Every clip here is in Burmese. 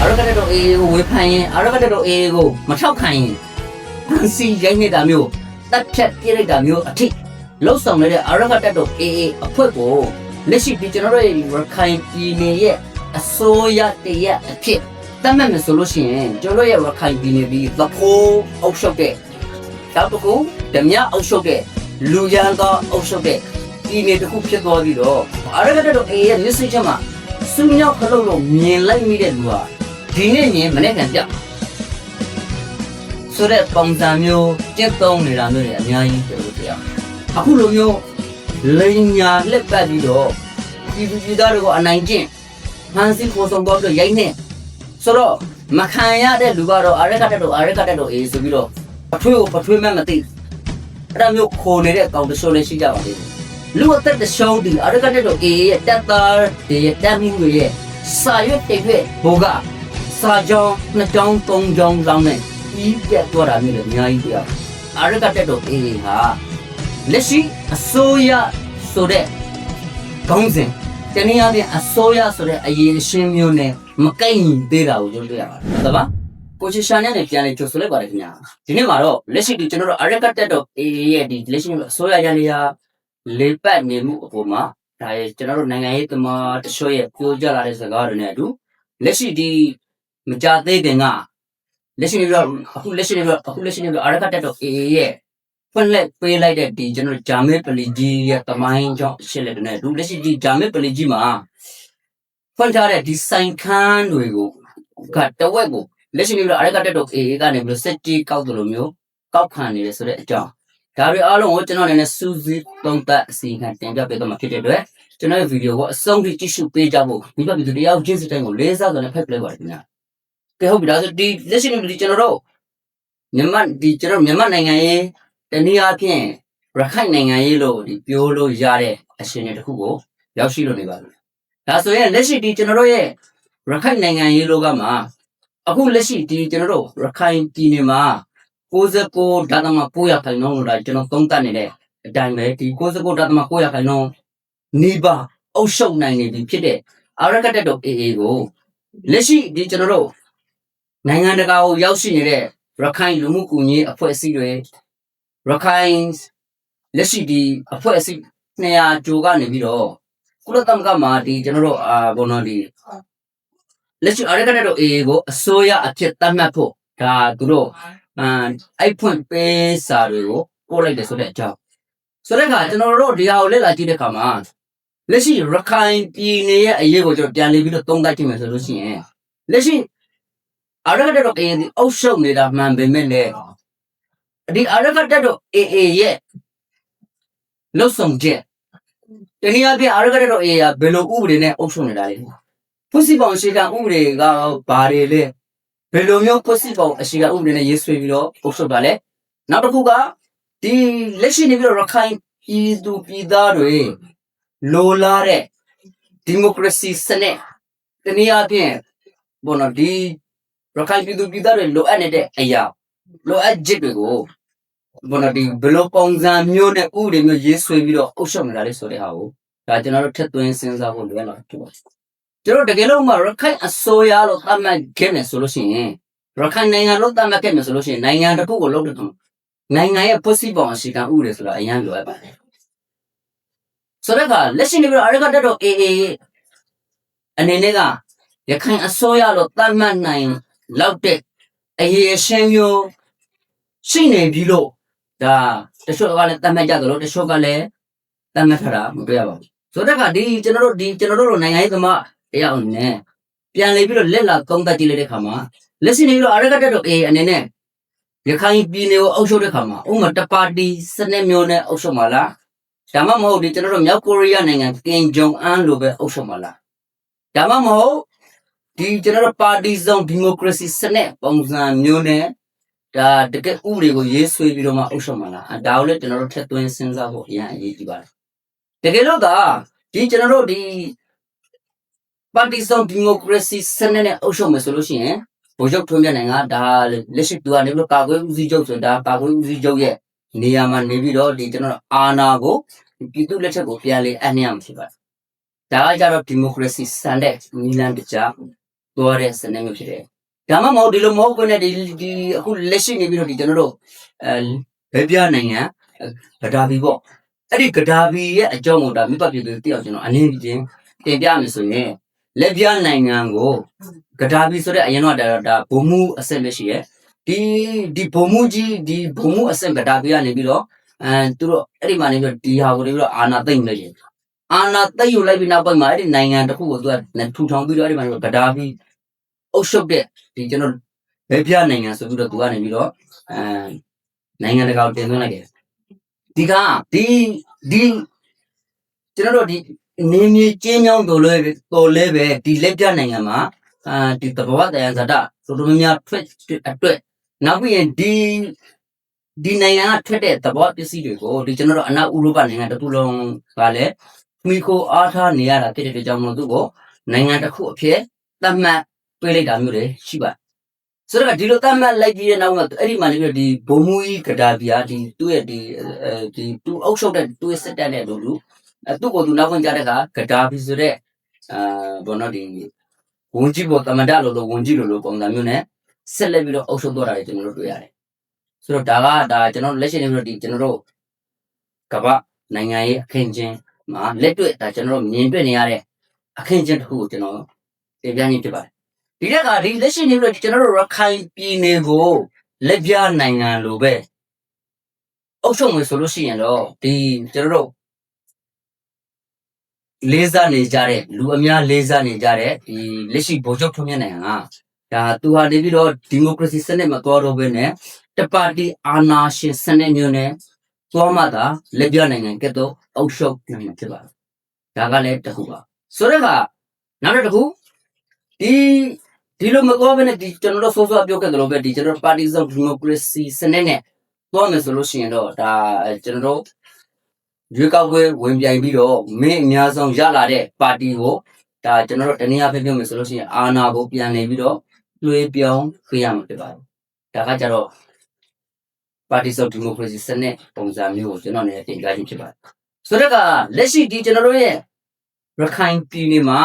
အာရကတက်တော့အေးကိုဝေဖန်ရင်အာရကတက်တော့အေးကိုမထောက်ခံရင်ဖန်စီရိုက်နေတာမျိုးတက်ဖြတ်ပြစ်လိုက်တာမျိုးအထိလှုပ်ဆောင်နေတဲ့အာရကတက်တော့အေးအဖွဲ့ကိုလက်ရှိဒီကျွန်တော်တို့ရဲ့ရခိုင်ပြည်နယ်ရဲ့အစိုးရတရက်အဖြစ်တတ်မှတ်မယ်ဆိုလို့ရှိရင်ကျွန်တော်တို့ရဲ့ရခိုင်ပြည်နယ်ဒီသဖိုးအုပ်ချုပ်တဲ့နောက်တစ်ခုဓမြအုပ်ချုပ်တဲ့လူရန်သောအုပ်ချုပ်တဲ့ပြည်နယ်တစ်ခုဖြစ်သွားပြီးတော့အာရကတက်တော့အေးရဲ့ message မှာစူးမြောက်ခလုတ်လို့မြင်လိုက်မိတဲ့လူဟာ ဒီနေ့မြင်မနေ့ကပြဆိုတဲ့ပုံစံမျိုးကျင့်သုံးနေတာမျိုးတွေအများကြီးပြောလို့တရားအခုလိုမျိုးလိန်ညာလက်ပတ်ပြီးတော့ပြည်သူပြည်သားတွေကိုအနိုင်ကျင့်ဟန်စီကိုဆုံးတော့ရိုက်နေဆိုတော့မခံရတဲ့လူကတော့အရက်တက်တော့အရက်တက်တော့အေးဆိုပြီးတော့ပထွေးကိုပထွေးမှမသိအဲ့ဒါမျိုးခိုနေတဲ့အကောင်တချို့လည်းရှိကြပါသေးတယ်လူအသက်တရှုံးဒီအရက်တက်တော့အေးရဲ့တက်သားရဲ့တက်မှုတွေရဲ့စာရွက်တိတ်ရွက်ဘောက စာကြောင်းနှစ်ကြောင်းသုံးကြောင်းလောင်းနဲ့ပြီးပြတ်သွားတာမျိုးလည်းအများကြီးတရားအာရကတက်တော့အေးဟာလက်ရှိအစိုးရဆိုတဲ့ခေါင်းစဉ်တနည်းအားဖြင့်အစိုးရဆိုတဲ့အရေးအရှင်းမျိုးနဲ့မကိုက်ညီသေးတာကိုကျွန်တော်တွေ့ရပါတယ်ဟုတ်ပါကိုချီရှာနဲ့လည်းပြန်လေကြိုဆိုလိုက်ပါတယ်ခင်ဗျာဒီနေ့မှာတော့လက်ရှိဒီကျွန်တော်တို့အာရကတက်တော့အေးရဲ့ဒီလက်ရှိအစိုးရရနေရာလေပတ်နေမှုအပေါ်မှာဒါရဲ့ကျွန်တော်တို့နိုင်ငံရေးသမားတချို့ရဲ့ပြောကြလာတဲ့စကားတွေနဲ့အတူလက်ရှိဒီ မကြသေးခင်ကလက်ရှိနေပြီးတော့အခုလက်ရှိနေပြီးတော့အခုလက်ရှိနေပြီးတော့အာရကတက်တော့ AA ရဲ့ဖွင့်လက်ပေးလိုက်တဲ့ဒီကျွန်တော်ဂျာမစ်ပလီကြီးရဲ့တမိုင်းကြောင့်ရှင်းလက်တဲ့လူလက်ရှိဒီဂျာမစ်ပလီကြီးမှာဖွင့်ထားတဲ့ဒီဆိုင်ခန်းတွေကိုကတဝက်ကိုလက်ရှိနေပြီးတော့အာရကတက်တော့ AA ကနေပြီးတော့စက်တီကောက်တယ်လို့မျိုးကောက်ခံနေတယ်ဆိုတဲ့အကြောင်းဒါတွေအားလုံးကိုကျွန်တော်အနေနဲ့စူးစီးသုံးသပ်အစီအခံတင်ပြပေးတော့မှာဖြစ်တဲ့အတွက်ကျွန်တော်ရဲ့ဗီဒီယိုကိုအဆုံးထိကြည့်ရှုပေးကြဖို့ဒီဘက်ဗီဒီယိုတရားကိုကြည့်စတဲ့ကိုလေးစားစွာနဲ့ဖက်ပလိုက်ပါတယ်ခင်ဗျာ ကဲဟုတ်ပြီဒါဆိုဒီလက်ရှိဒီကျွန်တော်တို့မြန်မာဒီကျွန်တော်မြန်မာနိုင်ငံရေးတနည်းအားဖြင့်ရခိုင်နိုင်ငံရေးလို့ဒီပြောလို့ရတဲ့အရှင်တွေတစ်ခုကိုရောက်ရှိလို့နေပါလို့ဒါဆိုရင်လက်ရှိဒီကျွန်တော်တို့ရဲ့ရခိုင်နိုင်ငံရေးလောကမှာအခုလက်ရှိဒီကျွန်တော်တို့ရခိုင်ပြည်နယ်မှာ69ဒါသမ900ခိုင်နှုန်းလို့ဒါကျွန်တော်သုံးသပ်နေတဲ့အတိုင်းပဲဒီ69ဒါသမ900ခိုင်နှုန်းနေပါအုပ်ရှုပ်နိုင်နေပြီဖြစ်တဲ့အာရကတက်တော့ AA ကိုလက်ရှိဒီကျွန်တော်တို့ နိုင်ငံတကာကိုရောက်ရှိနေတဲ့ရခိုင်လူမှုကူညီရေးအဖွဲ့အစည်းတွေရခိုင်လက်ရှိဒီအဖွဲ့အစည်း200ကျော်ကနေပြီးတော့ကုလသမဂ္ဂမှာဒီကျွန်တော်တို့အာဘောနော်ဒီလက်ရှိအရကတဲ့တော့အေကိုအစိုးရအဖြစ်သတ်မှတ်ဖို့ဒါသူတို့အမ်အဲ့ဖွင့်ပေးစာတွေကိုပို့လိုက်တယ်ဆိုတဲ့အကြောင်းဆိုတဲ့အခါကျွန်တော်တို့ဒီဟာကိုလက်လာကြည့်တဲ့အခါမှာလက်ရှိရခိုင်ပြည်နယ်ရဲ့အရေးကိုကျွန်တော်ပြန်လည်ပြီးတော့သုံးသပ်ကြည့်မယ်ဆိုလို့ရှိရင်လက်ရှိ အာရကတက်တော့ AA ဒီအုပ်ရှုပ်နေတာမှန်ပေမဲ့လည်းဒီအာရကတက်တော့ AA ရဲ့လှုပ်ဆောင်ချက်တနည်းအားဖြင့်အာရကတက်တော့ AA ကဘယ်လိုဥပဒေနဲ့အုပ်ရှုပ်နေတာလဲဖွစီပေါင်ရှိကဥပဒေကဘာတွေလဲဘယ်လိုမျိုးဖွစီပေါင်အရှိကဥပဒေနဲ့ရေးဆွဲပြီးတော့အုပ်ရှုပ်တာလဲနောက်တစ်ခုကဒီလက်ရှိနေပြီးတော့ရခိုင်ပြည်သူပြည်သားတွေလိုလားတဲ့ဒီမိုကရေစီစနစ်တနည်းအားဖြင့်ဘောနော်ဒီ ရခိုင်ပြည်သူပြည်သားတွေလိုအပ်နေတဲ့အရာလိုအပ်ချက်တွေကိုဘယ်လိုဒီဘယ်လိုပုံစံမျိုးနဲ့ဥပဒေမျိုးရေးဆွဲပြီးတော့အုပ်ချုပ်နေတာလဲဆိုတဲ့ဟာကိုဒါကျွန်တော်တို့ထက်သွင်းစဉ်းစားဖို့လိုရတော့ဖြစ်ပါတယ်ကျွန်တော်တကယ်လို့မှရခိုင်အစိုးရလို့သတ်မှတ်ခဲ့မယ်ဆိုလို့ရှိရင်ရခိုင်နိုင်ငံလို့သတ်မှတ်ခဲ့မယ်ဆိုလို့ရှိရင်နိုင်ငံတစ်ခုကိုလုပ်တဲ့အခါနိုင်ငံရဲ့ဖွဲ့စည်းပုံအရှိကဥပဒေဆိုတာအရင်လိုအပ်ပါတယ်ဆိုတော့ကလက်ရှိနေပြီးတော့အရကတက်တော့ AA အနေနဲ့ကရခိုင်အစိုးရလို့သတ်မှတ်နိုင် လောက်တဲ့အရေးအရှင်းမျိုးရှိနေပြီလို့ဒါတချို့ကလည်းတတ်မှတ်ကြသလိုတချို့ကလည်းတတ်မှတ်ထားတာမတွေ့ရပါဘူးဆိုတော့ကဒီကျွန်တော်တို့ဒီကျွန်တော်တို့လိုနိုင်ငံရေးသမားတရားအနေနဲ့ပြန်လေပြီးတော့လက်လာသုံးသပ်ကြည့်လိုက်တဲ့ခါမှာလက်ရှိနေပြီးတော့အရကတက်တော့အေးအနေနဲ့ရခိုင်ပြည်နယ်ကိုအုပ်ချုပ်တဲ့ခါမှာဥမာတပါတီစနစ်မျိုးနဲ့အုပ်ချုပ်မှာလားဒါမှမဟုတ်ဒီကျွန်တော်တို့မြောက်ကိုရီးယားနိုင်ငံကင်ဂျုံအန်လိုပဲအုပ်ချုပ်မှာလားဒါမှမဟုတ် ဒီကျွန်တော်တို့ပါတီစုံဒီမိုကရေစီစနစ်ပုံစံမျိုးနဲ့ဒါတကယ်ဥပဒေကိုရေးဆွဲပြီးတော့မှအုပ်ချုပ်မှာလားအဲဒါကိုလည်းကျွန်တော်တို့ထက်သွင်းစဉ်းစားဖို့အရင်အရေးကြီးပါတယ်တကယ်လို့ကဒီကျွန်တော်တို့ဒီပါတီစုံဒီမိုကရေစီစနစ်နဲ့အုပ်ချုပ်မယ်ဆိုလို့ရှိရင်ဗိုလ်ချုပ်ထွန်းမြတ်နိုင်ကဒါလက်ရှိသူကနေပြီးတော့ကာကွယ်ဦးစီးချုပ်ဆိုတာကာကွယ်ဦးစီးချုပ်ရဲ့နေရာမှာနေပြီးတော့ဒီကျွန်တော်တို့အာဏာကိုပြည်သူလက်ထက်ကိုပြန်လေအနှံ့မှာဖြစ်ပါတယ်ဒါကကြတော့ဒီမိုကရေစီစံတဲ့နီလန်တကြ သွားတဲ့စနစ်မျိုးဖြစ်တယ်ဒါမှမဟုတ်ဒီလိုမဟုတ်ဘဲနဲ့ဒီဒီအခုလက်ရှိနေပြီးတော့ဒီကျွန်တော်တို့အဲဘယ်ပြနိုင်ငံဂဒါဘီပေါ့အဲ့ဒီဂဒါဘီရဲ့အကြောင်းကိုဒါမြတ်ပြည်သူတယောက်ကျွန်တော်အနေနဲ့ချင်းတင်ပြမယ်ဆိုရင်လက်ပြနိုင်ငံကိုဂဒါဘီဆိုတဲ့အရင်တော့ဒါဒါဘုံမှုအဆင့်ပဲရှိရဲ့ဒီဒီဘုံမှုကြီးဒီဘုံမှုအဆင့်ဂဒါဘီကနေပြီးတော့အဲသူတို့အဲ့ဒီမှာနေပြီးတော့ဒီဟာကိုနေပြီးတော့အာနာသိမ့်လိုက်ရင်အာနာသိမ့်ယူလိုက်ပြီးနောက်ပိုင်းမှာအဲ့ဒီနိုင်ငံတစ်ခုကိုသူကထူထောင်ပြီးတော့အဲ့ဒီမှာနေပြီးတော့ဂဒါဘီ အုပ်ချုပ်တဲ့ဒီကျွန်တော်ဘယ်ပြနိုင်ငံဆိုပြီးတော့သူကနေပြီးတော့အဲနိုင်ငံတကာကိုတင်သွင်းလိုက်တယ်ဒီကဒီဒီကျွန်တော်တို့ဒီနေမြေကျင်းချောင်းတော်လဲတော်လဲပဲဒီလက်ပြနိုင်ငံမှာအာဒီတဘောတရားဇာတာဆိုတော်များများထွက်အတွက်နောက်ပြီးရင်ဒီဒီနိုင်ငံကထွက်တဲ့သဘောပစ္စည်းတွေကိုဒီကျွန်တော်တို့အနောက်ဥရောပနိုင်ငံတစ်ခုလုံးကလည်းမိခိုအားထားနေရတာဖြစ်တဲ့အတွက်ကြောင့်မလို့သူ့ကိုနိုင်ငံတစ်ခုအဖြစ်သတ်မှတ် ပေးလိုက်တာမျိုးတွေရှိပါတယ်ဆိုတော့ဒီလိုသတ်မှတ်လိုက်ပြီးတဲ့နောက်မှာအဲ့ဒီမှာနေပြီးတော့ဒီဘုံမူကြီးကဒါဘီယာဒီသူ့ရဲ့ဒီအဲဒီသူအုပ်ချုပ်တဲ့သူ့ရဲ့စစ်တပ်နဲ့လို့လူအဲသူ့ကိုသူနောက်ဝင်ကြတဲ့အခါကဒါဘီဆိုတဲ့အာဘောနော်ဒီဝန်ကြီးဘောတမန်တလို့လို့ဝန်ကြီးလို့လို့ပုံစံမျိုးနဲ့ဆက်လက်ပြီးတော့အုပ်ချုပ်တော့တာတွေကျွန်တော်တို့တွေ့ရတယ်ဆိုတော့ဒါကဒါကျွန်တော်လက်ရှိနေပြီးတော့ဒီကျွန်တော်တို့ကမ္ဘာနိုင်ငံရေးအခင်းချင်းမှာလက်တွေ့ဒါကျွန်တော်တို့မြင်တွေ့နေရတဲ့အခင်းချင်းတစ်ခုကိုကျွန်တော်တင်ပြရင်းဖြစ်ပါတယ် ဒီတက်ကဒီလက်ရှိနေပြီးတော့ကျွန်တော်တို့ရခိုင်ပြည်နယ်ကိုလက်ပြနိုင်ငံလိုပဲအုပ်ချုပ်မယ်ဆိုလို့ရှိရင်တော့ဒီကျွန်တော်တို့လေးစားနေကြတဲ့လူအများလေးစားနေကြတဲ့ဒီလက်ရှိဗိုလ်ချုပ်ထွန်းမြတ်နိုင်ငံကဒါသူဟာနေပြီးတော့ဒီမိုကရေစီစနစ်မှာသွားတော့ဘဲနဲ့တပါတီအာဏာရှင်စနစ်မျိုးနဲ့သွားမှသာလက်ပြနိုင်ငံကဲ့သို့အုပ်ချုပ်နိုင်မှာဖြစ်ပါတယ်ဒါကလည်းတစ်ခုပါဆိုတော့ကနောက်တစ်ခုဒီ ဒီလိုမသွားဘဲနဲ့ဒီကျွန်တော်တို့ဆိုးဆိုးပြောခဲ့တယ်လို့ပဲဒီကျွန်တော်တို့ပါတီစုံဒီမိုကရေစီစနစ်နဲ့သွားမယ်ဆိုလို့ရှိရင်တော့ဒါကျွန်တော်တို့ရွေးကောက်ပွဲဝင်ပြိုင်ပြီးတော့မင်းအများဆုံးရလာတဲ့ပါတီကိုဒါကျွန်တော်တို့တနည်းအားဖြင့်ပြောမယ်ဆိုလို့ရှိရင်အာဏာကိုပြန်နေပြီးတော့လွှဲပြောင်းပေးရမှာဖြစ်ပါတယ်ဒါကကြတော့ပါတီစုံဒီမိုကရေစီစနစ်ပုံစံမျိုးကိုကျွန်တော်လည်းတင်ပြခြင်းဖြစ်ပါတယ်ဆိုတော့ကလက်ရှိဒီကျွန်တော်တို့ရဲ့ရခိုင်ပြည်နယ်မှာ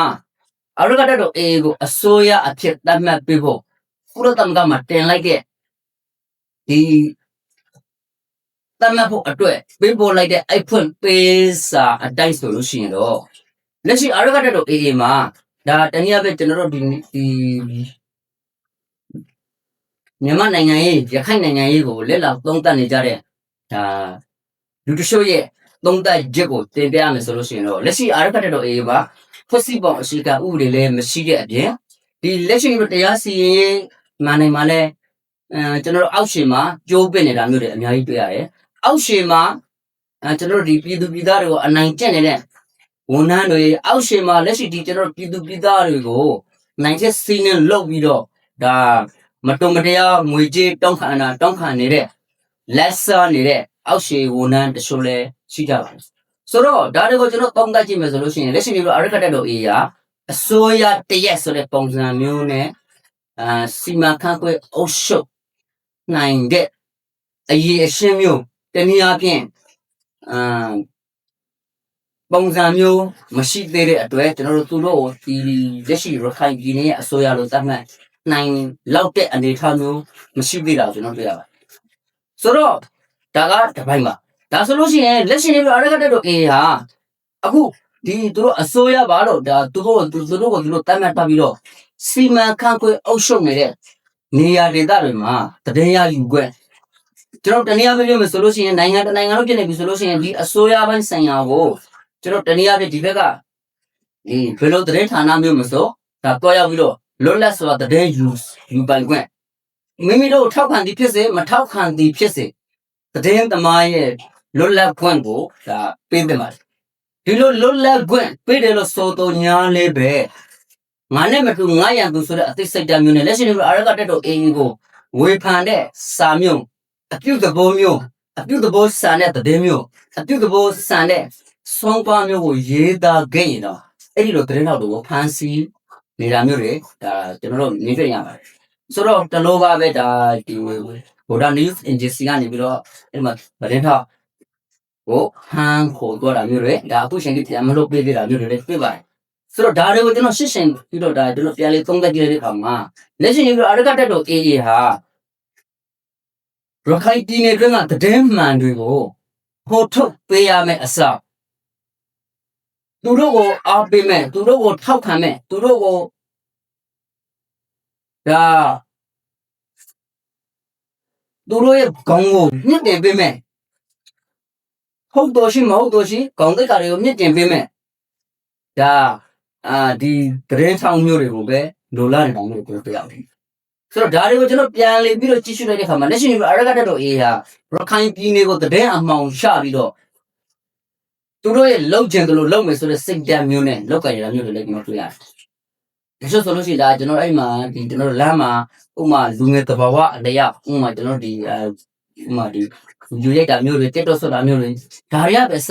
အရကတတော့အေကိုအစိုးရအဖြစ်သတ်မှတ်ပေးဖို့ကုလသမဂ္ဂမှာတင်လိုက်တဲ့ဒီသတ်မှတ်ဖို့အတွက်ပေးပို့လိုက်တဲ့အိုက်ဖွင့်ပေးစာအတိုင်းဆိုလို့ရှိရင်တော့လက်ရှိအရကတတော့အေအေမှာဒါတနည်းအားဖြင့်ကျွန်တော်တို့ဒီဒီမြန်မာနိုင်ငံရေးရခိုင်နိုင်ငံရေးကိုလက်လောက်သုံးသပ်နေကြတဲ့ဒါလူတချို့ရဲ့သုံးသပ်ချက်ကိုတင်ပြရမယ်ဆိုလို့ရှိရင်တော့လက်ရှိအရကတတော့အေအေမှာ ဖွဲ့စည်းပုံအရှိကဥပဒေလည်းမရှိတဲ့အပြင်ဒီလက်ရှိတို့တရားစီရင်ရေးမှန်နိုင်မှာလဲအဲကျွန်တော်တို့အောက်ရှင်မှာကြိုးပင့်နေတာမျိုးတွေအများကြီးတွေ့ရတယ်။အောက်ရှင်မှာအဲကျွန်တော်တို့ဒီပြည်သူပြည်သားတွေကိုအနိုင်ကျင့်နေတဲ့ဝန်ထမ်းတွေအောက်ရှင်မှာလက်ရှိဒီကျွန်တော်တို့ပြည်သူပြည်သားတွေကိုနိုင်ချက်စီးနှင်းလုပ်ပြီးတော့ဒါမတုံမတရားငွေကြေးတောင်းခံတာတောင်းခံနေတဲ့လက်စားနေတဲ့အောက်ရှင်ဝန်ထမ်းတချို့လည်းရှိကြပါတယ်။ ဆိုတော့ဒါတွေကိုကျွန်တော်တောင်းတကြည့်မယ်ဆိုလို့ရှိရင်လက်ရှိမျိုးအရခတ်တဲ့တို့အေးရအစိုးရတရက်ဆိုတဲ့ပုံစံမျိုးနဲ့အာစီမံခန့်ခွဲအုပ်ချုပ်နိုင်တဲ့အရေးအရှင်းမျိုးတနည်းအားဖြင့်အာပုံစံမျိုးမရှိသေးတဲ့အတွက်ကျွန်တော်တို့သူတို့ကိုဒီလက်ရှိရခိုင်ပြည်နယ်ရဲ့အစိုးရလို့သတ်မှတ်နိုင်လောက်တဲ့အနေအထားမျိုးမရှိသေးတာကျွန်တော်တွေ့ရပါတယ်ဆိုတော့ဒါကတစ်ပိုင်းပါ ဒါဆိုလို့ရှိရင်လက်ရှိနေပြီးအရကတဲ့တို့အေးဟာအခုဒီသူတို့အစိုးရဘာလို့ဒါသူတို့သူတို့ကိုသူတို့တတ်မှတ်ထားပြီးတော့စီမံခန့်ခွဲအုပ်ချုပ်နေတဲ့နေရာဒေသတွေမှာတည်ရယူခွင့်ကျွန်တော်တနည်းအားဖြင့်ပြောမယ်ဆိုလို့ရှိရင်နိုင်ငံတနိုင်ငံလုံးပြည်နေပြီဆိုလို့ရှိရင်ဒီအစိုးရပိုင်းဆိုင်ရာကိုကျွန်တော်တနည်းအားဖြင့်ဒီဘက်ကဒီဘယ်လိုတည်ဌာနမျိုးမဆိုဒါတွားရောက်ပြီးတော့လွတ်လပ်စွာတည်ယူယူပိုင်ခွင့်မိမိတို့ထောက်ခံသည်ဖြစ်စေမထောက်ခံသည်ဖြစ်စေတည်သမားရဲ့ လွတ်လပ်ခွင့်ကိုဒါပေးတယ်ပါတယ်ဒီလိုလွတ်လပ်ခွင့်ပေးတယ်လို့ဆိုတော့ညာလေးပဲငါနဲ့မတူငါရန်သူဆိုတဲ့အသိစိတ်ဓာတ်မျိုးနဲ့လက်ရှိနေပြီးအရကတက်တော့အင်းကိုဝေဖန်တဲ့စာမျိုးအပြုသဘောမျိုးအပြုသဘောဆန်တဲ့တည်မျိုးအပြုသဘောဆန်တဲ့ဆုံးပါမျိုးကိုရေးသားခဲ့ရင်တော့အဲ့ဒီလိုသတင်းထောက်တွေကိုဖမ်းဆီးနေတာမျိုးတွေဒါကျွန်တော်တို့မြင်တွေ့ရပါတယ်ဆိုတော့တလို့ပါပဲဒါဒီဗိုဒါ news agency ကနေပြီးတော့အဲ့ဒီမှာသတင်းထောက် ကိုဟန်ခေါ်တော့တာမျိုးတွေဒါအခုချိန်ထိပြန်မလုပ်ပေးသေးတာမျိုးတွေလည်းတွေ့ပါတယ်ဆိုတော့ဒါတွေကိုကျွန်တော်ရှင်းရှင်းပြီးတော့ဒါကျွန်တော်ပြန်လေးသုံးသပ်ကြည့်တဲ့အခါမှာလက်ရှိနေပြီးတော့အရကတက်တော့ AA ဟာရခိုင်ပြည်နယ်တွင်းကတည်င်းမှန်တွေကိုဟိုထုတ်ပေးရမယ်အစားသူတို့ကိုအားပေးမယ်သူတို့ကိုထောက်ခံမယ်သူတို့ကိုဒါသူတို့ရဲ့ခေါင်းကိုမြင့်တင်ပေးမယ် ဟုတ်တော်ရှိမဟုတ်တော်ရှိခေါင်းသိက္ခာတွေကိုမြင့်တင်ပေးမယ်ဒါအာဒီတရင်ဆောင်မျိုးတွေကိုပဲလိုလာနေအောင်လို့ပြောပြရအောင်ဆိုတော့ဒါတွေကိုကျွန်တော်ပြန်လေပြီးတော့ကြည့်ရှုလိုက်တဲ့အခါမှာလက်ရှိအရကတက်တော့အေးဟာရခိုင်ပြည်နယ်ကိုတရင်အမှောင်ရှပြီးတော့သူတို့ရဲ့လောက်ကျင်တယ်လို့လောက်မယ်ဆိုတဲ့စိတ်ဓာတ်မျိုးနဲ့လောက်ကရတာမျိုးတွေလည်းကျွန်တော်တွေ့ရတယ်။ဒါဆိုဆိုလို့ရှိရင်ဒါကျွန်တော်အဲ့မှာဒီကျွန်တော်လမ်းမှာဥမာလူငယ်တဘာဝအလျောက်ဥမာကျွန်တော်ဒီအဲဥမာဒီ ယူရိုက်တာမျိုးတွေတက်တော့ဆိုတာမျိုးတွေဒါတွေကပဲစ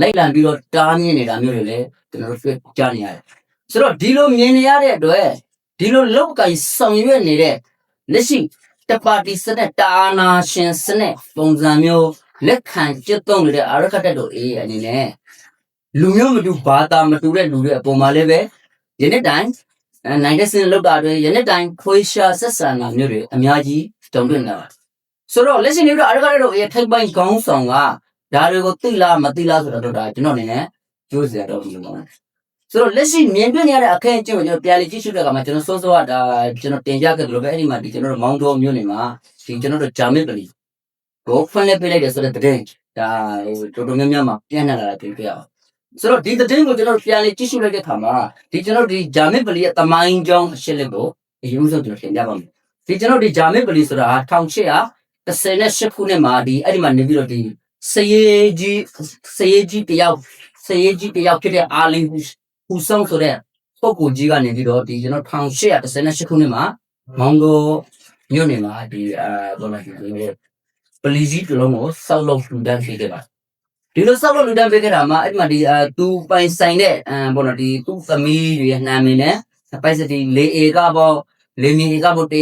လိုက်လံပြီးတော့တားမြင်နေတာမျိုးတွေလည်းကျွန်တော်တို့တွေ့ကြနေရတယ်။ဆိုတော့ဒီလိုမြင်နေရတဲ့အတွက်ဒီလိုလောက်ကင်ဆောင်ရွက်နေတဲ့လက်ရှိတပါတီစနစ်တာနာရှင်စနစ်ပုံစံမျိုးလက်ခံကျက်သုံးနေတဲ့အာရခတ်တက်တို့အေးအနေနဲ့လူမျိုးမတူဘာသာမတူတဲ့လူတွေအပေါ်မှာလည်းပဲယနေ့တိုင်းအဲနိုင်တဲ့စင်လောက်တာတွေယနေ့တိုင်းခွေရှာဆက်ဆံတာမျိုးတွေအများကြီးတုံ့ပြန်လာပါ ဆိုတော့လက်ရှိနေတော့အာရခတ်တက်တို့အေးထိုက်ပိုင်းခေါင်းဆောင်ကဒါတွေကိုသိလားမသိလားဆိုတော့ဒါကျွန်တော်အနေနဲ့ကြိုးစရာတော့မလိုပါဘူးဆိုတော့လက်ရှိမြင်တွေ့နေရတဲ့အခင်းအကျင်းကိုကျွန်တော်ပြန်လေကြည့်ရှုတဲ့အခါမှာကျွန်တော်စောစောကဒါကျွန်တော်တင်ပြခဲ့တယ်လို့ပဲအဲ့ဒီမှာဒီကျွန်တော်တို့မောင်းတော်မျိုးနေမှာဒီကျွန်တော်တို့ဂျာမစ်ပလီကိုဖွင့်လက်ပေးလိုက်တယ်ဆိုတဲ့တဲ့ဒါဟိုတော်တော်များများမှာပြန့်နှံ့လာတာတွေ့ပြရအောင်ဆိုတော့ဒီတဲ့ကိုကျွန်တော်တို့ပြန်လေကြည့်ရှုလိုက်တဲ့အခါမှာဒီကျွန်တော်ဒီဂျာမစ်ပလီရဲ့တမိုင်းကြောင်းအရှင်းလက်ကိုအရင်ဆုံးကျွန်တော်တင်ပြပါမယ်ဒီကျွန်တော်ဒီဂျာမစ်ပလီဆိုတာ 1838ခုနှစ်မှာဒီအဲ့ဒီမှာနေပြီးတော့ဒီစရေးကြီးစရေးကြီးတယောက်စရေးကြီးတယောက်ဖြစ်တဲ့အာလီဟူဆောင်ဆိုတဲ့ပုဂ္ဂိုလ်ကြီးကနေပြီးတော့ဒီကျွန်တော်1838ခုနှစ်မှာမောင်ကိုမြို့နယ်မှာဒီအာဘာလဲဒီပလီကြီးတစ်လုံးကိုစောက်လုပ်ထူတန်းဖြစ်ခဲ့ပါဒီလိုစောက်လုပ်ထူတန်းဖြစ်ခဲ့တာမှာအဲ့ဒီမှာဒီအာသူပိုင်ဆိုင်တဲ့အာဘောနော်ဒီသူ့သမီးတွေရဲ့နာမည်နဲ့ပိုက်စတီ၄ဧကပေါ့၄မြေဧကပေါ့198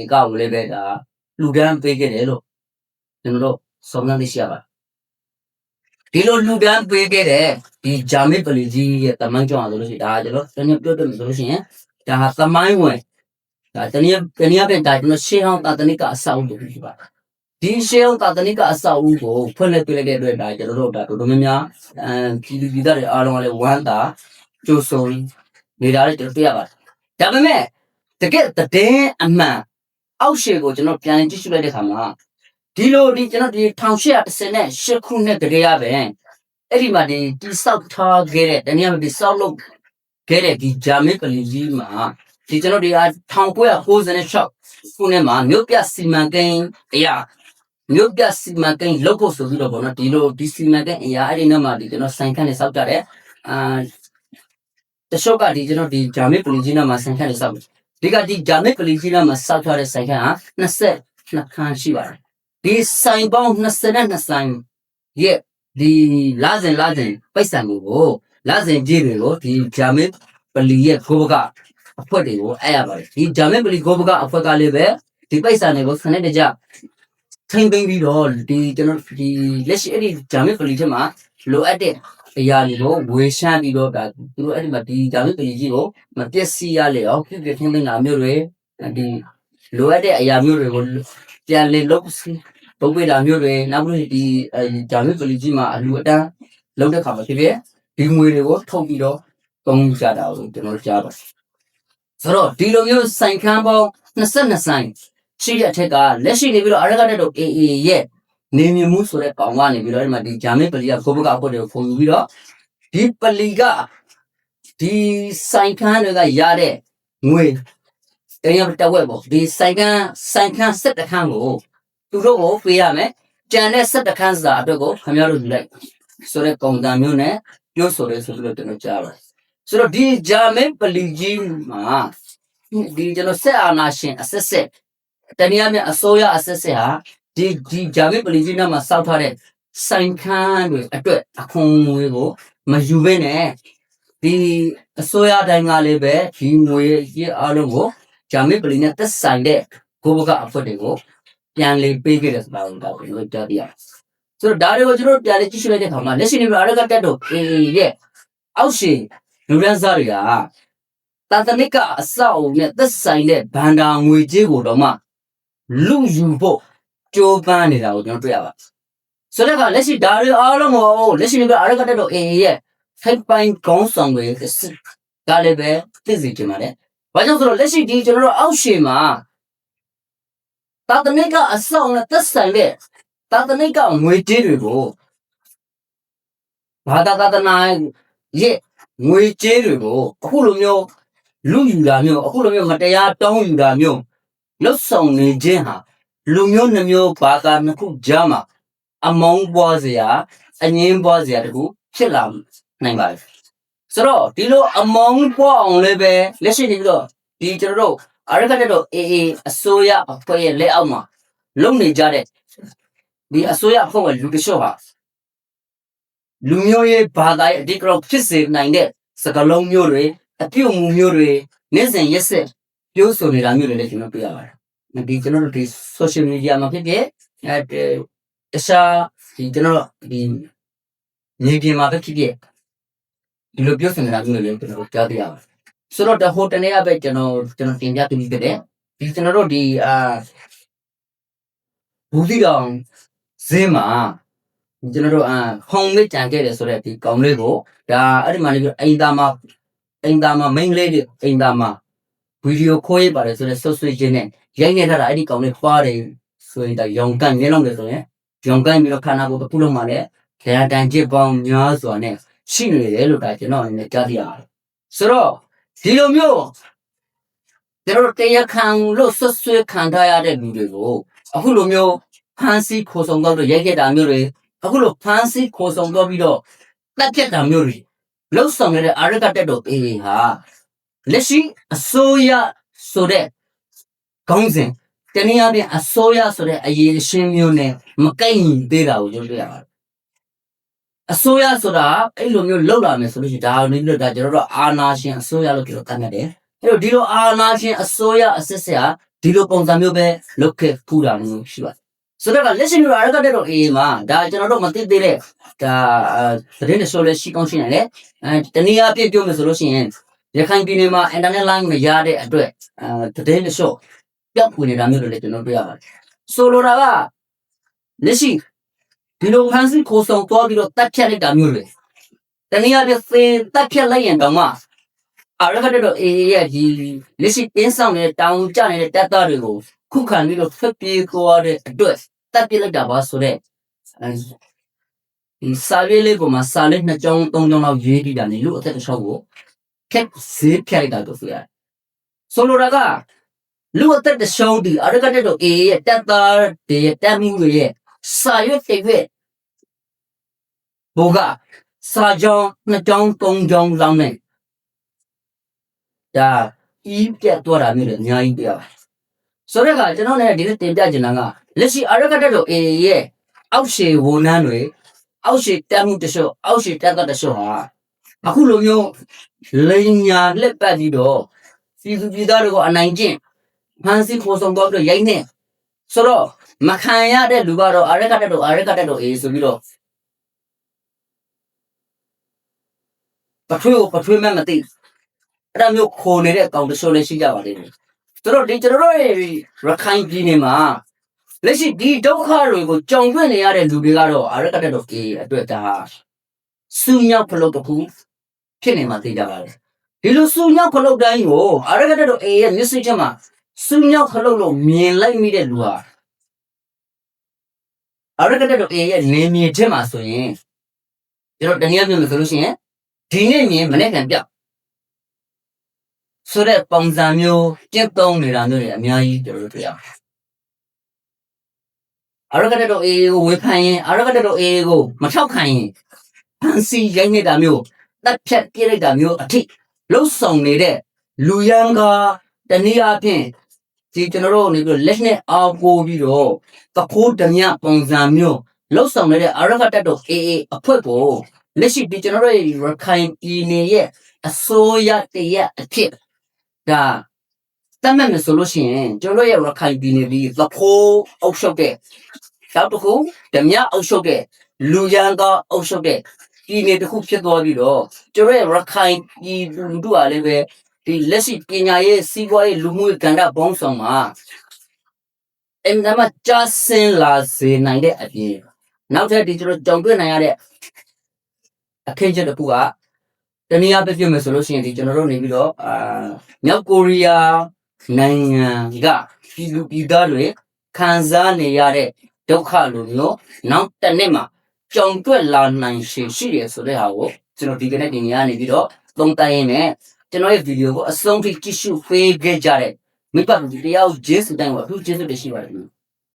ဧကကိုလည်းပဲဒါ လူတန်းပေးခဲ့တယ်လို့ကျွန်တော်တို့စုံစမ်းသိရှိရပါတယ်ဒီလိုလူတန်းပေးခဲ့တဲ့ဒီဂျာမစ်ပလီကြီးရဲ့တမန်ကြောင့်ဆိုလို့ရှိရင်ဒါကကျွန်တော်တနည်းပြောတယ်ဆိုလို့ရှိရင်ဒါဟာသမိုင်းဝင်ဒါတနည်းတနည်းပြန်ဒါကျွန်တော်ရှေးဟောင်းတာတနိကအဆောက်အဦလို့ပြောပါတယ်ဒီရှေးဟောင်းတာတနိကအဆောက်အဦကိုဖွင့်လှစ်ပေးလိုက်တဲ့အတွက်ဒါကျွန်တော်တို့ဒါတော်တော်များများအမ်ပြည်သူပြည်သားတွေအားလုံးကလည်းဝမ်းသာကြိုးစုံနေတာလည်းကျွန်တော်တွေ့ရပါတယ်ဒါပေမဲ့တကယ်တည်င်းအမှန် အောက်ရှေကိုကျွန်တော်ပြန်ကြည့်ရှုလိုက်တဲ့အခါမှာဒီလိုဒီကျွန်တော်ဒီ1838ခုနှစ်တည်းရပဲအဲ့ဒီမှာဒီတိဆောက်ထားခဲ့တဲ့တနည်းအားဖြင့်ဒီဆောက်လုပ်ခဲ့တဲ့ဒီဂျာမစ်ပလီကြီးမှာဒီကျွန်တော်ဒီ1996ခုနှစ်မှာမြို့ပြစီမံကိန်းအရာမြို့ပြစီမံကိန်းလုပ်ဖို့ဆိုပြီးတော့ပေါ့နော်ဒီလိုဒီစီမံကိန်းအရာအဲ့ဒီနောက်မှာဒီကျွန်တော်ဆိုင်ခန့်နေစောက်ကြတယ်အာတချို့ကဒီကျွန်တော်ဒီဂျာမစ်ပလီကြီးနာမှာဆိုင်ခန့်နေစောက်တယ် ဒီကဒီဂျာမစ်ပလီကြီးနာမှာစောက်ထားတဲ့ဆိုင်ခန့်ဟာ22ခန်းရှိပါတယ်ဒီဆိုင်ပေါင်း22ဆိုင်ရဲ့ဒီလာစဉ်လာစဉ်ပိတ်ဆံမှုကိုလာစဉ်ကြီးတွေကိုဒီဂျာမစ်ပလီရဲ့ကိုဘကအဖွဲ့တွေကိုအဲ့ရပါတယ်ဒီဂျာမစ်ပလီကိုဘကအဖွဲ့ကလည်းပဲဒီပိတ်ဆံတွေကိုစနစ်တကျထိမ့်သိမ့်ပြီးတော့ဒီကျွန်တော်ဒီလက်ရှိအဲ့ဒီဂျာမစ်ပလီထဲမှာလိုအပ်တဲ့ အရာတွေကိုဝေရှမ်းပြီးတော့ဒါသူတို့အဲ့ဒီမှာဒီဂျာမစ်ပလီကြီးကိုမပျက်စီးရလေအောင်ပြည့်ပြည့်ထင်းထင်းလာမျိုးတွေဒီလိုအပ်တဲ့အရာမျိုးတွေကိုပြန်လေလုပ်ပုတ်ပေးတာမျိုးတွေနောက်ပြီးဒီအဲဂျာမစ်ပလီကြီးမှာအလူအတန်းလုပ်တဲ့ခါမှာဖြစ်ဖြစ်ဒီငွေတွေကိုထုတ်ပြီးတော့သုံးကြတာကိုကျွန်တော်ကြားပါတယ်ဆိုတော့ဒီလိုမျိုးဆိုင်ခန်းပေါင်း22ဆိုင်ရှိတဲ့အထက်ကလက်ရှိနေပြီးတော့အရကတက်တော့ AA ရဲ့ နေမြမှုဆိုတဲ့ကောင်ကနေပြီးတော့ဒီမှာဒီဂျာမစ်ပလီကကိုဘကအဖွဲ့တွေကိုဖုန်ယူပြီးတော့ဒီပလီကဒီဆိုင်ခန်းတွေကရတဲ့ငွေတရားတက်ဝက်ပေါ့ဒီဆိုင်ခန်းဆိုင်ခန်းစက်တခန်းကိုသူတို့ကိုပေးရမယ်ကြံတဲ့စက်တခန်းစာအတွက်ကိုခင်ဗျားတို့ယူလိုက်ဆိုတဲ့ပုံစံမျိုးနဲ့ပြောဆိုရဲဆိုပြီးတော့ကျွန်တော်ကြားပါတယ်ဆိုတော့ဒီဂျာမင်ပလီကြီးမှာဒီကျွန်တော်ဆက်အာနာရှင်အဆက်ဆက်တနည်းအားဖြင့်အစိုးရအဆက်ဆက်ဟာ ဒီဒီဂျာမင်ပလီကြီးနားမှာစောက်ထားတဲ့ဆိုင်ခန်းတွေအတွက်အခွန်ငွေကိုမယူဘဲနဲ့ဒီအစိုးရတိုင်းကလည်းပဲဒီငွေကြီးအားလုံးကိုဂျာမင်ပလီနဲ့သက်ဆိုင်တဲ့ကိုဘကအဖွက်တွေကိုပြန်လေပေးခဲ့တယ်ဆိုတာကိုဒါကိုကြားပြရအောင်ဆိုတော့ဒါတွေကိုကျွန်တော်တို့ပြန်လေကြည့်ရှုလိုက်တဲ့အခါမှာလက်ရှိနေပြီးအရကတက်တော့အေးရဲ့အောက်ရှိလူရန်စားတွေကတာတနစ်ကအဆောက်အုံနဲ့သက်ဆိုင်တဲ့ဘန္တာငွေကြေးကိုတော့မှလူယူဖို့ ကြိုးပမ်းနေတာကိုကျွန်တော်တွေ့ရပါတယ်ဆိုတော့ကလက်ရှိဒါတွေအားလုံးကိုလက်ရှိကအာရကတက်တော့အေရဲ့ fight point ကောင်းဆောင်တွေဒါလည်းပဲသိစီချင်ပါတယ်ဘာကြောင့်ဆိုတော့လက်ရှိဒီကျွန်တော်တို့အောက်ရှေမှာတာတနစ်ကအဆောက်အုံနဲ့သက်ဆိုင်တဲ့တာတနစ်ကငွေကြေးတွေကိုဘာသာသာသနာရဲ့ငွေကြေးတွေကိုအခုလိုမျိုးလူယူတာမျိုးအခုလိုမျိုးမတရားတောင်းယူတာမျိုးလွတ်ဆောင်နေခြင်းဟာ လူမျိုးနှမျိုးဘာသာနှစ်ခုကြားမှာအမောင်းပွားစရာအငင်းပွားစရာတခုဖြစ်လာနိုင်ပါတယ်ဆိုတော့ဒီလိုအမောင်းပွားအောင်လည်းပဲလက်ရှိနေပြီးတော့ဒီကျွန်တော်တို့အရကတက်တော့အေးအေးအစိုးရအဖွဲ့ရဲ့လက်အောက်မှာလုံနေကြတဲ့ဒီအစိုးရအဖွဲ့ကလူတချို့ဟာလူမျိုးရေးဘာသာရေးအဓိကရောက်ဖြစ်စေနိုင်တဲ့စကားလုံးမျိုးတွေအပြုတ်မှုမျိုးတွေနေ့စဉ်ရက်ဆက်ပြောဆိုနေတာမျိုးတွေလည်းကျွန်တော်တွေ့ရပါတယ်။ ဒီကျွန်တော်တို့ဒီ social media မှာဖြစ်ဖြစ်အဲတခြားဒီကျွန်တော်တို့ဒီမြေပြင်မှာပဲဖြစ်ဖြစ်ဒီလိုပြောဆိုနေတာမျိုးတွေလည်းကျွန်တော်တို့ကြားသိရပါတယ်။ဆိုတော့တဟိုတနေ့ကပဲကျွန်တော်ကျွန်တော်တင်ပြပြီးဖြစ်တယ်။ဒီကျွန်တော်တို့ဒီအာဘူးစီတောင်ဈေးမှာကျွန်တော်တို့အာဖောင်လေးကြံခဲ့တယ်ဆိုတော့ဒီကောင်လေးကိုဒါအဲ့ဒီမှာနေပြီးအိမ်သားမှာအိမ်သားမှာ main လေးတွေအိမ်သားမှာ ဗီဒီယိုခိုးရပါတယ်ဆိုတော့ဆွဆွချင်းနဲ့ရိုက်နေထားတာအဲ့ဒီကောင်လေးပါတယ်ဆိုရင်ဒါရောင်ကန်နေလောက်တယ်ဆိုရင်ရောင်ကန်ပြီးတော့ခန္ဓာကိုယ်တစ်ခုလုံးမှာလည်းခေယတန်ချစ်ပေါင်းများစွာနဲ့ရှိနေတယ်လို့ဒါကျွန်တော်အနေနဲ့ကြားသိရတယ်ဆိုတော့ဒီလိုမျိုးကျွန်တော်တို့တရားခံလို့ဆွဆွခံထားရတဲ့လူတွေကိုအခုလိုမျိုးဖန်စီခိုးဆောင်တော့ရိုက်ခဲ့တာမျိုးတွေအခုလိုဖန်စီခိုးဆောင်တော့ပြီးတော့တက်ပြက်တာမျိုးတွေလှုပ်ဆောင်နေတဲ့အာရကတက်တော်အေးဟာ လက်ရှိအစိုးရဆိုတဲ့ခေါင်းစဉ်တနည်းအားဖြင့်အစိုးရဆိုတဲ့အရေးရှင်းမျိုးနဲ့မကိုက်ညီသေးတာကိုကျွန်တော်တွေ့ရပါတယ်အစိုးရဆိုတာအဲ့လိုမျိုးလောက်လာမယ်ဆိုလို့ရှိရင်ဒါနေလို့ဒါကျွန်တော်တို့အာနာရှင်အစိုးရလို့ပြောတတ်တယ်အဲ့တော့ဒီလိုအာနာရှင်အစိုးရအစစ်စစ်ဟာဒီလိုပုံစံမျိုးပဲလုပ်ခဲ့ဖူးတာမျိုးရှိပါတယ်ဆိုတော့လက်ရှိမျိုးအရကတဲ့တော့အေးမှာဒါကျွန်တော်တို့မသိသေးတဲ့ဒါသတင်းတွေဆိုလဲရှိကောင်းရှိနိုင်တယ်အဲတနည်းအားဖြင့်ပြောမယ်ဆိုလို့ရှိရင် ရခိုင်ပြည်နယ်မှာ internet line မရတဲ့အတွက်အဲသတင်းတွေဆိုပြောက်ဖွေနေတာမျိုးတွေလည်းကျွန်တော်တွေ့ရပါတယ်ဆိုလိုတာကလက်ရှိဒီလိုဖန်စီခိုးဆောင်သွားပြီးတော့တတ်ဖြတ်လိုက်တာမျိုးတွေတနည်းအားဖြင့်သင်တတ်ဖြတ်လိုက်ရင်တော့မှအရကတဲ့တော့အေးရဲ့ဒီလက်ရှိတင်းဆောင်နေတဲ့တောင်ကျနေတဲ့တက်သားတွေကိုခုခံပြီးတော့ဖက်ပြေးသွားတဲ့အတွက်တက်ပြစ်လိုက်တာပါဆိုတော့ဒီစာရေးလေးကိုမှစာလေးနှစ်ကြောင်းသုံးကြောင်းလောက်ရေးပြီးတာနေလို့အသက်တစ်ချောက်ကို ခက်ဈေးဖြတ်လိုက်တာတို့ဆိုရတယ်ဆိုလိုတာကလူအသက်တစ်ချောင်းဒီအရကတဲ့တော့အေးရဲ့တက်သားတွေရဲ့တက်မှုတွေရဲ့စာရွက်တွေရဲ့ဘောကစာကြောင်းနှစ်ကြောင်းသုံးကြောင်းလောက်နဲ့ဒါဤပြတ်သွားတာမျိုးတွေအများကြီးပြရပါတယ်ဆိုတော့ကကျွန်တော်လည်းဒီနေ့တင်ပြချင်တာကလက်ရှိအရကတက်တော် AA ရဲ့အောက်ရှေဝန်ထမ်းတွေအောက်ရှေတက်မှုတချို့အောက်ရှေတက်တဲ့တချို့ဟာ အခုလိုမျိုးလိန်ညာလက်ပတ်ပြီးတော့စီစုပြည်သားတွေကိုအနိုင်ကျင့်ဖန်စီခိုးဆောင်တော့ပြီးရိုက်နေဆိုတော့မခံရတဲ့လူကတော့အရကတက်တော်အရကတက်တော် AA ဆိုပြီးတော့ပထွေးကိုပထွေးမဲ့မသိအဲ့ဒါမျိုးခိုးနေတဲ့အကောင်တချို့လည်းရှိကြပါလိမ့်မယ်ဆိုတော့ဒီကျွန်တော်တို့ရဲ့ရခိုင်ပြည်နယ်မှာလက်ရှိဒီဒုက္ခတွေကိုကြောင်ပြနေရတဲ့လူတွေကတော့အရကတက်တော့ကေအတွက်ဒါစူညောက်ဖလို့တခု ဖြစ်နေမှသိကြပါတယ်ဒီလိုစူညောက်ဖလို့တိုင်းကိုအရကတက်တော့အေရဲ့ message ချက်မှာစူညောက်ဖလို့လို့မြင်လိုက်မိတဲ့လူဟာအရကတက်တော့အေရဲ့နေမြေချက်မှာဆိုရင်ကျွန်တော်တနည်းပြောမယ်ဆိုလို့ရှိရင်ဒီနေ့မြင်မနေ့ကပြောက်ဆိုတဲ့ပုံစံမျိုးကျင့်သုံးနေတာမျိုးတွေအများကြီးကျွန်တော်တို့တွေ့ရပါတယ်အရကတတော်အေးကိုဝေဖန်ရင်အရကတတော်အေးကိုမထောက်ခံရင်ဖန်စီရိုက်နေတာမျိုး တက်ဖြတ်ပြလိုက်တာမျိုးအထိလှုပ်ဆောင်နေတဲ့လူရန်ကတနည်းအားဖြင့်ဒီကျွန်တော်တို့နေပြီးလက်နဲ့အောက်ကိုပြီးတော့တခိုးဓမြပုံစံမျိုးလှုပ်ဆောင်နေတဲ့အရကတတော်အေးအေးအဖွဲ့ကိုလက်ရှိဒီကျွန်တော်တို့ရခိုင်ပြည်နယ်ရဲ့အစိုးရတရက်အဖြစ်ဒါတတ်မှတ်မယ်ဆိုလို့ရှိရင်ကျွန်တော်ရဲ့ရခိုင်ပြည်နယ်ဒီသဖိုးအုပ်ချုပ်တဲ့နောက်တစ်ခုဓမြအုပ်ချုပ်တဲ့လူရန်ကအုပ်ချုပ်တဲ့ ပြည်နယ်တစ်ခုဖြစ်သွားပြီးတော့ကျတော့ရခိုင်ပြည်သူလူထုအားလည်းပဲဒီလက်ရှိပညာရေးစီးပွားရေးလူမှုရေးကဏ္ဍပေါင်းဆောင်မှာအင်မတန်မှကြားစင်လာစေနိုင်တဲ့အပြင်နောက်ထပ်ဒီကျွန်တော်ကြောင်တွေ့နိုင်ရတဲ့အခင်းချက်တစ်ခုကတနည်းအားဖြင့်ပြောမယ်ဆိုလို့ရှိရင်ဒီကျွန်တော်တို့နေပြီးတော့အာမြောက်ကိုရီးယားနိုင်ငံကပြည်သူပြည်သားတွေခံစားနေရတဲ့ဒုက္ခလိုမျိုးနောက်တစ်နှစ်မှာ ကြောင်တွေ့လာနိုင်ရှင်ရှိတယ်ဆိုတဲ့ဟာကိုကျွန်တော်ဒီကနေ့ဒီနေ့ကနေပြီးတော့သုံးသပ်ရင်းနဲ့ကျွန်တော်ရဲ့ဗီဒီယိုကိုအဆုံးထိကြည့်ရှုပေးခဲ့ကြတဲ့မိဘပြည်တယောက်ဂျင်းစတိုင်းကိုအထူးကျေးဇူးတင်ရှိပါတယ်ခင်ဗျ